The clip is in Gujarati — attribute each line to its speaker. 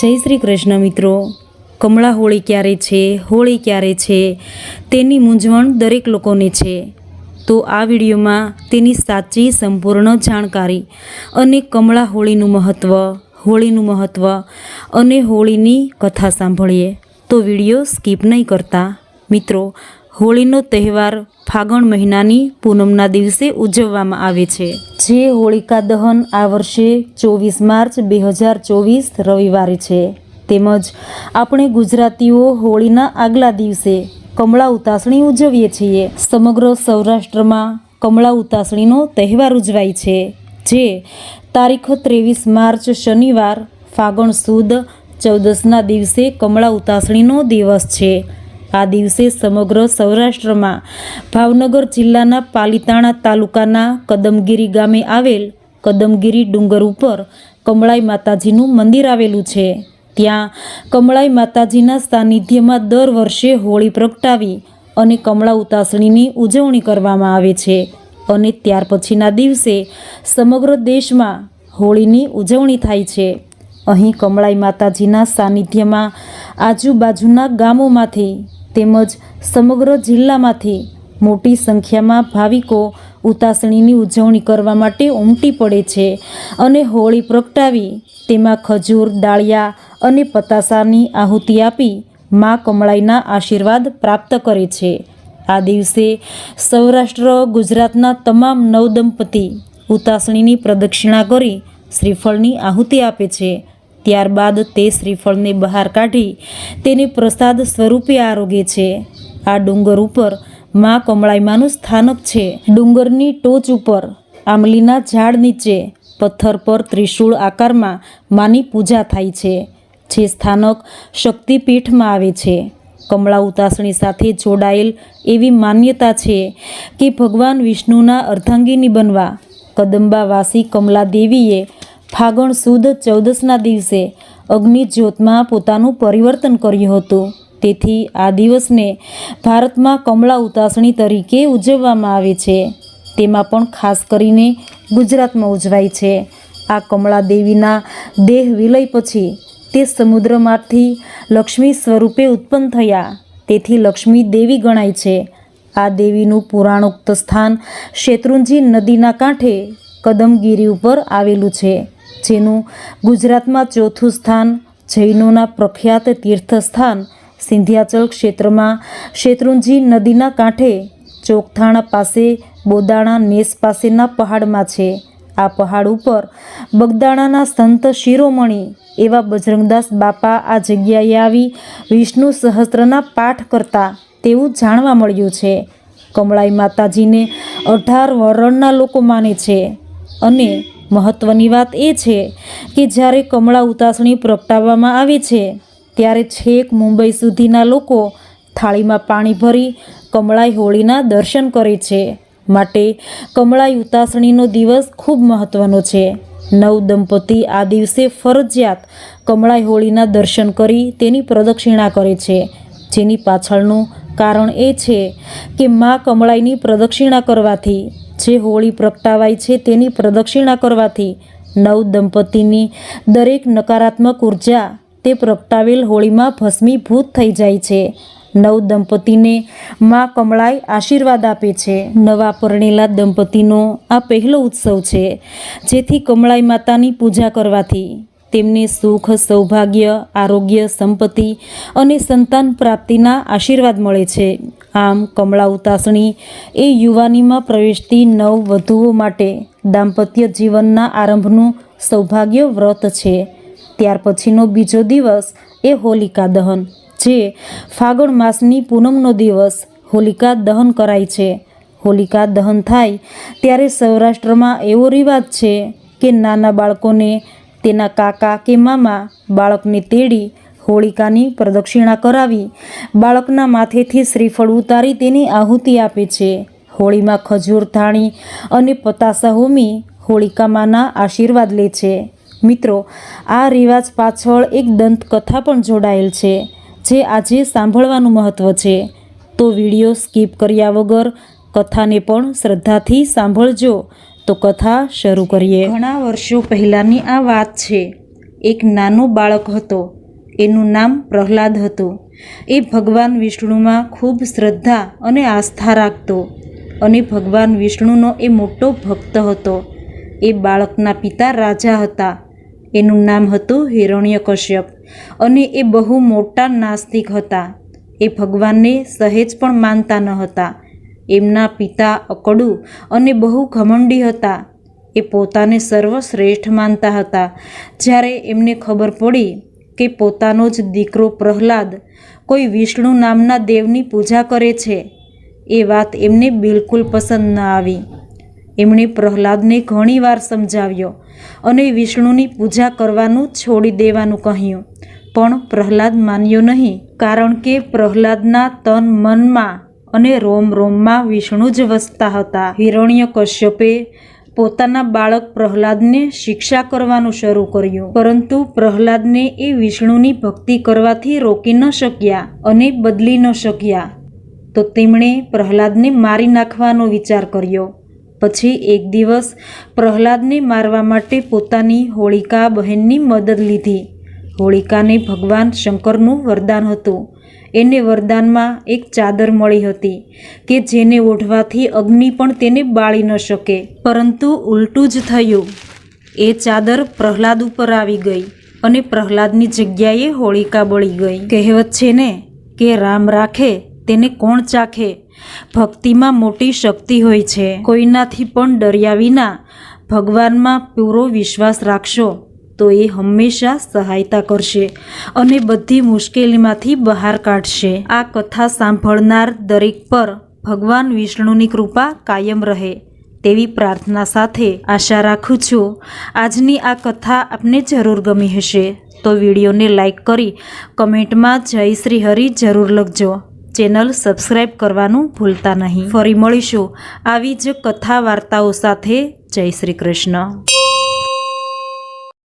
Speaker 1: જય શ્રી કૃષ્ણ મિત્રો. કમળા હોળી ક્યારે છે? હોળી ક્યારે છે? તેની મૂંઝવણ દરેક લોકોને છે. તો આ વિડીયોમાં તેની સાચી સંપૂર્ણ જાણકારી અને કમળા હોળીનું મહત્ત્વ હોળીનું મહત્ત્વ અને હોળીની કથા સાંભળીએ. તો વીડિયો સ્કીપ નહીં કરતા. મિત્રો હોળીનો તહેવાર ફાગણ મહિનાની પૂનમના દિવસે ઉજવવામાં આવે છે. જે હોળિકા દહન આ વર્ષે ચોવીસ માર્ચ બે હજાર ચોવીસ રવિવારે છે. તેમજ આપણે ગુજરાતીઓ હોળીના આગલા દિવસે કમળા ઉતાસણી ઉજવીએ છીએ. સમગ્ર સૌરાષ્ટ્રમાં કમળા ઉતાસણીનો તહેવાર ઉજવાય છે, જે તારીખ ત્રેવીસ માર્ચ શનિવાર ફાગણ સુદ ચૌદસના દિવસે કમળા ઉતાસણીનો દિવસ છે. આ દિવસે સમગ્ર સૌરાષ્ટ્રમાં ભાવનગર જિલ્લાના પાલીતાણા તાલુકાના કદમગીરી ગામે આવેલ કદમગીરી ડુંગર ઉપર કમળાઈ માતાજીનું મંદિર આવેલું છે. ત્યાં કમળાઈ માતાજીના સાનિધ્યમાં દર વર્ષે હોળી પ્રગટાવી અને કમળા ઉતાસણીની ઉજવણી કરવામાં આવે છે અને ત્યાર પછીના દિવસે સમગ્ર દેશમાં હોળીની ઉજવણી થાય છે. અહીં કમળાઈ માતાજીના સાનિધ્યમાં આજુબાજુના ગામોમાંથી તેમજ સમગ્ર જિલ્લામાંથી મોટી સંખ્યામાં ભાવિકો ઉતાસણીની ઉજવણી કરવા માટે ઉમટી પડે છે અને હોળી પ્રગટાવી તેમાં ખજૂર, ડાળિયા અને પતાસાની આહુતિ આપી મા કમળાઈના આશીર્વાદ પ્રાપ્ત કરે છે. આ દિવસે સૌરાષ્ટ્ર ગુજરાતના તમામ નવદંપતિ ઉતાસણીની પ્રદક્ષિણા કરી શ્રીફળની આહુતિ આપે છે. ત્યારબાદ તે શ્રીફળને બહાર કાઢી તેને પ્રસાદ સ્વરૂપે આરોગે છે. આ ડુંગર ઉપર મા કમળાઈમાનું સ્થાનક છે. ડુંગરની ટોચ ઉપર આંબલીના ઝાડ નીચે પથ્થર પર ત્રિશૂળ આકારમાં માની પૂજા થાય છે, જે સ્થાનક શક્તિપીઠમાં આવે છે. કમળા ઉતાસણી સાથે જોડાયેલ એવી માન્યતા છે કે ભગવાન વિષ્ણુના અર્ધાંગીની બનવા કદંબાવાસી કમલા દેવીએ ફાગણ સુદ ચૌદસના દિવસે અગ્નિ જ્યોતમાં પોતાનું પરિવર્તન કર્યું હતું. તેથી આ દિવસને ભારતમાં કમળા ઉતાસણી તરીકે ઉજવવામાં આવે છે. તેમાં પણ ખાસ કરીને ગુજરાતમાં ઉજવાય છે. આ કમળા દેવીના દેહ વિલય પછી તે સમુદ્રમાંથી લક્ષ્મી સ્વરૂપે ઉત્પન્ન થયા. તેથી લક્ષ્મી દેવી ગણાય છે. આ દેવીનું પુરાણોક્ત સ્થાન શેત્રુંજી નદીના કાંઠે કદમગીરી ઉપર આવેલું છે. જેનું ગુજરાતમાં ચોથું સ્થાન જૈનોના પ્રખ્યાત તીર્થસ્થાન સિંધ્યાચલ ક્ષેત્રમાં શેત્રુંજી નદીના કાંઠે ચોકથાણા પાસે, બોદાણા નેસ પાસેના પહાડમાં છે. આ પહાડ ઉપર બગદાણાના સંત શિરોમણી એવા બજરંગદાસ બાપા આ જગ્યાએ આવી વિષ્ણુ સહસ્ત્રના પાઠ કરતા તેવું જાણવા મળ્યું છે. કમળાઈ માતાજીને અઢાર વરણના લોકો માને છે અને મહત્ત્વની વાત એ છે કે જ્યારે કમળા ઉતાસણી પ્રગટાવવામાં આવે છે, ત્યારે છેક મુંબઈ સુધીના લોકો થાળીમાં પાણી ભરી કમળાઈ હોળીના દર્શન કરે છે. માટે કમળાઈ ઉતાસણીનો દિવસ ખૂબ મહત્ત્વનો છે. નવ દંપતી આ દિવસે ફરજિયાત કમળાઈ હોળીના દર્શન કરી તેની પ્રદક્ષિણા કરે છે. જેની પાછળનું કારણ એ છે કે મા કમળાઈની પ્રદક્ષિણા કરવાથી જે હોળી પ્રગટાવાય છે તેની પ્રદક્ષિણા કરવાથી નવ દંપતીની દરેક નકારાત્મક ઊર્જા તે પ્રગટાવેલ હોળીમાં ભસ્મીભૂત થઈ જાય છે. નવ દંપતીને મા કમળાઈ આશીર્વાદ આપે છે. નવા પરણેલા દંપતીનો આ પહેલો ઉત્સવ છે, જેથી કમળાઈ માતાની પૂજા કરવાથી. તેમને સુખ, સૌભાગ્ય, આરોગ્ય, સંપત્તિ અને સંતાન પ્રાપ્તિના આશીર્વાદ મળે છે. આમ કમળા ઉતાસણી એ યુવાનીમાં પ્રવેશતી નવ વધુઓ માટે દાંપત્ય જીવનના આરંભનું સૌભાગ્ય વ્રત છે. ત્યાર પછીનો બીજો દિવસ એ હોલિકા દહન, જે ફાગણ માસની પૂનમનો દિવસ હોલિકા દહન કરાય છે. હોલિકા દહન થાય ત્યારે સૌરાષ્ટ્રમાં એવો રિવાજ છે કે નાના બાળકોને તેના કાકા કે મામા બાળકને તેડી હોળિકાની પ્રદક્ષિણા કરાવી બાળકના માથેથી શ્રીફળ ઉતારી તેની આહુતિ આપે છે. હોળીમાં ખજૂર થાણી અને પતાસા હોમી હોળિકામાંના આશીર્વાદ લે છે. મિત્રો, આ રિવાજ પાછળ એક દંતકથા પણ જોડાયેલ છે, જે આજે સાંભળવાનું મહત્ત્વ છે. તો વીડિયો સ્કીપ કર્યા વગર કથાને પણ શ્રદ્ધાથી સાંભળજો. તો કથા શરૂ કરીએ. ઘણા વર્ષો પહેલાંની આ વાત છે. એક નાનો બાળક હતો. એનું નામ પ્રહલાદ હતું. એ ભગવાન વિષ્ણુમાં ખૂબ શ્રદ્ધા અને આસ્થા રાખતો અને ભગવાન વિષ્ણુનો એ મોટો ભક્ત હતો. એ બાળકના પિતા રાજા હતા. એનું નામ હતું હિરણ્યકશ્યપ અને એ બહુ મોટા નાસ્તિક હતા. એ ભગવાનને સહેજ પણ માનતા ન હતા. એમના પિતા અકડુ અને બહુ ઘમંડી હતા. એ પોતાને સર્વશ્રેષ્ઠ માનતા હતા. જ્યારે એમને ખબર પડી કે પોતાનો જ દીકરો પ્રહલાદ કોઈ વિષ્ણુ નામના દેવની પૂજા કરે છે? એ વાત એમને બિલકુલ પસંદ ન આવી. એમણે પ્રહલાદને ઘણીવાર સમજાવ્યો અને વિષ્ણુની પૂજા કરવાનું છોડી દેવાનું કહ્યું. પણ પ્રહલાદ માન્યો નહીં, કારણ કે પ્રહલાદના તન મનમાં અને રોમ રોમમાં વિષ્ણુ જ વસતા હતા. હિરણ્ય કશ્યપે પોતાના બાળક પ્રહલાદને શિક્ષા કરવાનું શરૂ કર્યું. પરંતુ પ્રહલાદને એ વિષ્ણુની ભક્તિ કરવાથી રોકી ન શક્યા અને બદલી ન શક્યા. તો તેમણે પ્રહલાદને મારી નાખવાનો વિચાર કર્યો. પછી એક દિવસ પ્રહલાદને મારવા માટે પોતાની હોળિકા બહેનની મદદ લીધી. હોળિકાને ભગવાન શંકરનું વરદાન હતું. એને વરદાનમાં એક ચાદર મળી હતી કે જેને ઓઢવાથી અગ્નિ પણ તેને બાળી ન શકે. પરંતુ ઉલટું જ થયું. એ ચાદર પ્રહલાદ ઉપર આવી ગઈ અને પ્રહલાદની જગ્યાએ હોળિકા બળી ગઈ. કહેવત છે ને કે રામ રાખે તેને કોણ ચાખે? ભક્તિમાં મોટી શક્તિ હોય છે. કોઈનાથી પણ ડર્યા વિના ભગવાનમાં પૂરો વિશ્વાસ રાખશો. તો એ હંમેશા સહાયતા કરશે અને બધી મુશ્કેલીમાંથી બહાર કાઢશે. આ કથા સાંભળનાર દરેક પર ભગવાન વિષ્ણુની કૃપા કાયમ રહે તેવી પ્રાર્થના સાથે આશા રાખું છું આજની આ કથા આપને જરૂર ગમી હશે. તો વિડીયોને લાઈક કરી કમેન્ટમાં જય શ્રી હરિ જરૂર લખજો. ચેનલ સબસ્ક્રાઈબ કરવાનું ભૂલતા નહીં. ફરી મળીશું આવી જ કથા વાર્તાઓ સાથે. જય શ્રી કૃષ્ણ.